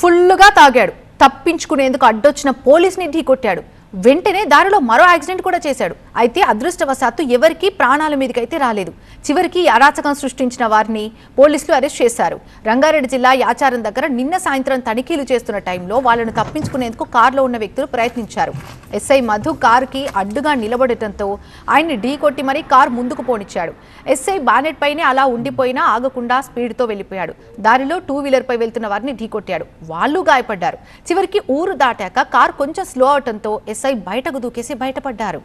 ఫుల్లుగా తాగాడు. తప్పించుకునేందుకు అడ్డొచ్చిన పోలీస్ని ఢీకొట్టాడు. వెంటనే దారిలో మరో యాక్సిడెంట్ కూడా చేశాడు. అయితే అదృష్టవశాత్తు ఎవరికీ ప్రాణాల మీదకైతే రాలేదు. చివరికి అరాచకం సృష్టించిన వారిని పోలీసులు అరెస్ట్ చేశారు. రంగారెడ్డి జిల్లా యాచారం దగ్గర నిన్న సాయంత్రం తనిఖీలు చేస్తున్న టైంలో వాళ్ళను తప్పించుకునేందుకు కారులో ఉన్న వ్యక్తులు ప్రయత్నించారు. ఎస్ఐ మధు కారుకి అడ్డుగా నిలబడటంతో ఆయన్ని ఢీకొట్టి మరీ కారు ముందుకు పోనిచ్చాడు. ఎస్ఐ బానెట్ పైనే అలా ఉండిపోయినా ఆగకుండా స్పీడ్తో వెళ్ళిపోయాడు. దారిలో టూ వీలర్పై వెళ్తున్న వారిని ఢీకొట్టాడు వాళ్ళు గాయపడ్డారు. చివరికి ఊరు దాటాక కారు కొంచెం స్లో అవటంతో ఎస్ఐ బయటకు దూకేసి బయటపడ్డారు.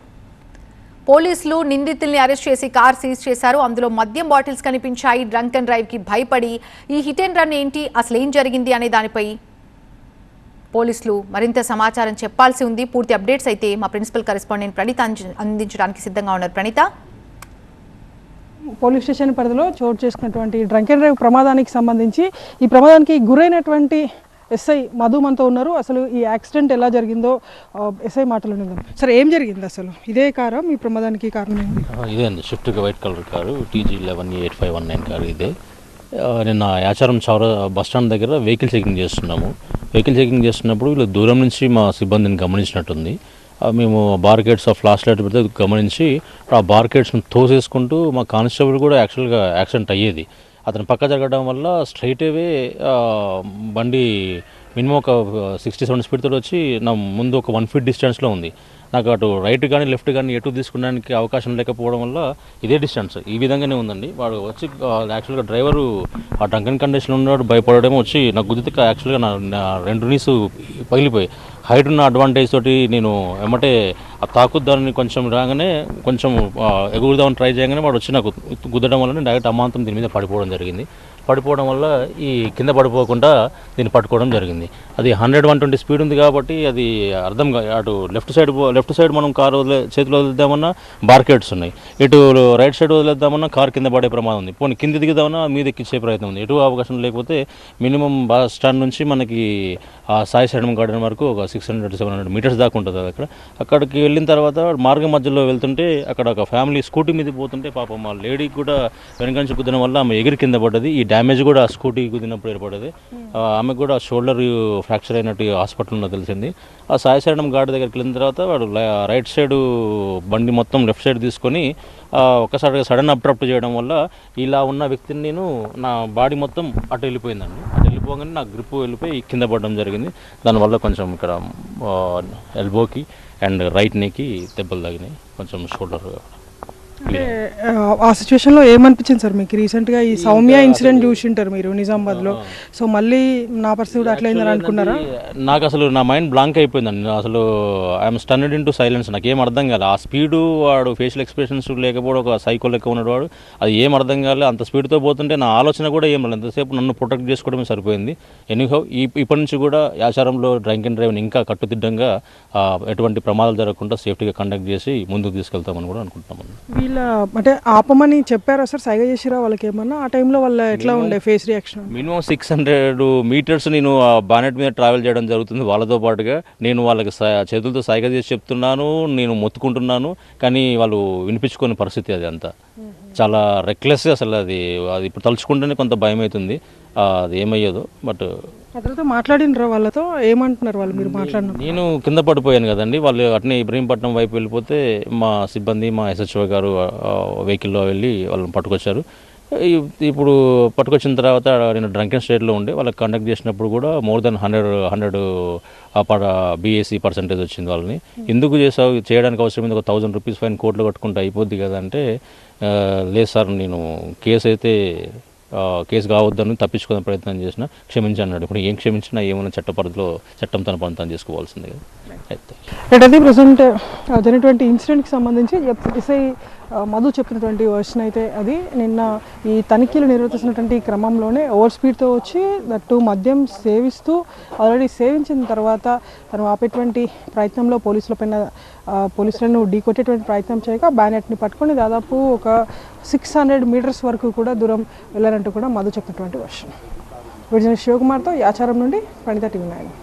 పోలీసులు నిందితుల్ని అరెస్ట్ చేసి కార్ సీజ్ చేశారు. అందులో మద్యం బాటిల్స్ కనిపించాయి. డ్రంక్ అండ్ డ్రైవ్కి భయపడి ఈ హిట్ అండ్ రన్ ఏంటి? అసలు ఏం జరిగింది అనే దానిపై పోలీసులు మరింత సమాచారం చెప్పాల్సి ఉంది. పూర్తి అప్డేట్స్ అయితే మా ప్రిన్సిపల్ కరెస్పాండెంట్ ప్రణీత అందించ- అందించడానికి సిద్ధంగా ఉన్నారు. ప్రణీత? పోలీస్ స్టేషన్ పరిధిలో చోటు చేసుకున్నటువంటి డ్రంక్ అండ్ డ్రైవ్ ప్రమాదానికి సంబంధించి ఈ ప్రమాదానికి గురైనటువంటి ఎస్ఐ మధు మనతో ఉన్నారు. అసలు ఈ యాక్సిడెంట్ ఎలా జరిగిందో ఎస్ఐ మాటలు సరే ఏం జరిగింది అసలు? ఇదే కారా? మీ ప్రమాదానికి కారణం ఏంటి? ఇదే అండి. Swift white colour car TG eleven eight five one nine car ఇదే. నిన్న యాచారం చౌర బస్ స్టాండ్ దగ్గర వెహికల్ చెకింగ్ చేస్తున్నాము. వెహికల్ చెకింగ్ చేస్తున్నప్పుడు వీళ్ళు దూరం నుంచి మా సిబ్బందిని గమనించినట్టుంది. మేము బార్కెట్స్ ఆఫ్ ఫ్లాష్ లైట్ పెడితే గమనించి ఆ బార్గేట్స్ని తోసేసుకుంటూ మా కానిస్టేబుల్ కూడా యాక్చువల్గా యాక్సిడెంట్ అయ్యేది. అతను పక్క జరగడం వల్ల స్ట్రైట్ అవే బండి మినిమం ఒక సిక్స్టీ సెవెన్ స్పీడ్ వచ్చి నా ముందు ఒక వన్ ఫీట్ డిస్టెన్స్లో ఉంది. నాకు అటు రైట్ కానీ లెఫ్ట్ కానీ ఎటు తీసుకోవడానికి అవకాశం లేకపోవడం వల్ల ఇదే డిస్టెన్స్ ఈ విధంగానే ఉందండి. వాడు వచ్చి యాక్చువల్గా డ్రైవరు ఆ డంకన్ కండిషన్లో ఉన్నాడు భయపడడం వచ్చి నాకు గుద్దితే యాక్చువల్గా నా నా రెండు నీసు పగిలిపోయి హైట్ ఉన్న అడ్వాంటేజ్ తోటి నేను ఎమ్మటే ఆ తాకుద్దాన్ని కొంచెం రాగానే కొంచెం ఎగురుదామని ట్రై చేయగానే వాడు వచ్చి నాకు గుద్దడం వల్ల డైరెక్ట్ అమాంతం దీని మీద పడిపోవడం జరిగింది. పడిపోవడం వల్ల ఈ కింద పడిపోకుండా దీన్ని పట్టుకోవడం జరిగింది. అది హండ్రెడ్ వన్ ట్వంటీ స్పీడ్ ఉంది కాబట్టి అది అర్థం అటు లెఫ్ట్ సైడ్ లెఫ్ట్ సైడ్ మనం కార్ వదిలే చేతిలో వదిలేద్దామన్నా బార్కెట్స్ ఉన్నాయి. ఇటు రైట్ సైడ్ వదిలేద్దామన్నా కార్ కింద పడే ప్రమాదం ఉంది. పోనీ కింద దిగుదామన్నా మీద ఎక్కించే ప్రయత్నం ఉంది. ఎటు అవకాశం లేకపోతే మినిమం బస్ స్టాండ్ నుంచి మనకి ఆ సాయి సైడ్ గార్డెన్ వరకు ఒక six hundred seven hundred meters దాకా ఉంటుంది అక్కడ. అక్కడికి వెళ్ళి వెళ్ళిన తర్వాత మార్గం మధ్యలో వెళ్తుంటే అక్కడ ఒక ఫ్యామిలీ స్కూటీ మీద పోతుంటే పాపం మా లేడీకి కూడా వెనక నుంచి గుద్దడం వల్ల ఆమె ఎగిరి కింద పడ్డది. ఈ డ్యామేజ్ కూడా ఆ స్కూటీ కుదినప్పుడు ఏర్పడ్డది. ఆమెకు కూడా షోల్డర్ ఫ్రాక్చర్ అయినట్టు హాస్పిటల్లో తెలిసింది. ఆ సాయి శరణం గార్డ్ దగ్గరికి వెళ్ళిన తర్వాత వాడు రైట్ సైడ్ బండి మొత్తం లెఫ్ట్ సైడ్ తీసుకొని ఒకసారి సడన్ అప్ట్రప్ట్ చేయడం వల్ల ఇలా ఉన్న వ్యక్తిని నేను నా బాడీ మొత్తం అటు వెళ్ళిపోయిందండి. పోగానే నా గ్రిప్ వెళ్ళిపోయి కింద పడడం జరిగింది. దానివల్ల కొంచెం ఇక్కడ ఎల్బోకి అండ్ రైట్ నీకి దెబ్బలు తగినాయి. కొంచెం షోల్డర్ అంటే ఆ, ఆ సిచ్యువేషన్లో ఏమనిపించింది సార్ మీకు? రీసెంట్గా ఈ సౌమ్య ఇన్సిడెంట్ చూసి ఉంటారు మీరు నిజామాబాద్లో. సో మళ్ళీ నా పరిస్థితి కూడా అట్లయిందని అనుకున్నారా? నాకు అసలు నా మైండ్ బ్లాంక్ అయిపోయిందండి. అసలు I'm stunned into silence నాకు ఏం అర్థం కాలే. ఆ స్పీడు వాడు ఫేషియల్ ఎక్స్ప్రెషన్స్ లేకపోవడం ఒక సైకో లెక్క ఉన్నాడు వాడు అది ఏం అర్థం కాలే. అంత స్పీడ్తో పోతుంటే నా ఆలోచన కూడా ఏం లేదు ఎంతసేపు నన్ను ప్రొటెక్ట్ చేసుకోవడమే సరిపోయింది. ఎనీహౌ ఈ ఇప్పటి నుంచి కూడా యాచారంలో డ్రంక్ అండ్ డ్రైవ్ని ఇంకా కట్టుదిడ్డంగా ఎటువంటి ప్రమాదాలు జరగకుండా సేఫ్టీగా కండక్ట్ చేసి ముందుకు తీసుకెళ్తామని కూడా అనుకుంటున్నాం వీళ్ళ అంటే ఆపమని చెప్పారా సార్? సైగ చేసిరా వాళ్ళకి ఏమన్నా ఆ టైంలో వాళ్ళ ఎట్లా ఉండే face reaction? Minimum six hundred meters నేను ఆ బానెట్ మీద ట్రావెల్ చేయడం జరుగుతుంది వాళ్ళతో పాటుగా. నేను వాళ్ళకి చేతులతో సైగ చేసి చెప్తున్నాను నేను మొత్తుకుంటున్నాను కానీ వాళ్ళు వినిపించుకునే పరిస్థితి అది అంతా. చాలా రెక్లెస్ అసలు అది అది ఇప్పుడు తలుచుకుంటేనే కొంత భయం అవుతుంది అది ఏమయ్యేదో బట్ తర్వాత మాట్లాడినరా వాళ్ళతో? ఏమంటున్నారు వాళ్ళు మీరు మాట్లాడిన నేను కింద పడిపోయాను కదండి. వాళ్ళు అట్నే ఇబ్రహీంపట్నం వైపు వెళ్ళిపోతే మా సిబ్బంది మా ఎస్హెచ్ఓ గారు వెహికల్లో వెళ్ళి వాళ్ళని పట్టుకొచ్చారు. ఇప్పుడు పట్టుకొచ్చిన తర్వాత నేను డ్రంకెన్ స్టేట్లో ఉండే వాళ్ళకి కండక్ట్ చేసినప్పుడు కూడా more than hundred hundred BAC percentage వచ్చింది వాళ్ళని. ఎందుకు చేసావు చేయడానికి అవసరమైంది ఒక థౌజండ్ రూపీస్ ఫైన్ కోర్టులో కట్టుకుంటే అయిపోద్ది కదా అంటే లేదు సార్ నేను కేసు అయితే కేసు కావద్దని తప్పించుకునే ప్రయత్నం చేసిన క్షమించన్నాడు. ఇప్పుడు ఏం క్షమించినా ఏమైనా చట్ట పరిధిలో చట్టం తన పని తను చేసుకోవాల్సిందే కదా. అయితే. ప్రజెంట్ uh, జరిగినటువంటి ఇన్సిడెంట్కి సంబంధించి ఎస్ఐ మధు చెప్పినటువంటి వర్షన్ అయితే అది. నిన్న ఈ తనిఖీలు నిర్వర్తిస్తున్నటువంటి క్రమంలోనే ఓవర్ స్పీడ్తో వచ్చి దట్టు మద్యం సేవిస్తూ ఆల్రెడీ సేవించిన తర్వాత తను ఆపేటువంటి ప్రయత్నంలో పోలీసుల పైన పోలీసులను ఢీకొట్టేటువంటి ప్రయత్నం చేయగా బ్యానెట్ని పట్టుకొని దాదాపు ఒక సిక్స్ హండ్రెడ్ మీటర్స్ వరకు కూడా దూరం వెళ్ళారంటూ కూడా మధు చెప్పినటువంటి వర్షన్. విజయ శివకుమార్తో యాచారం నుండి పండిత టీవీ నాయన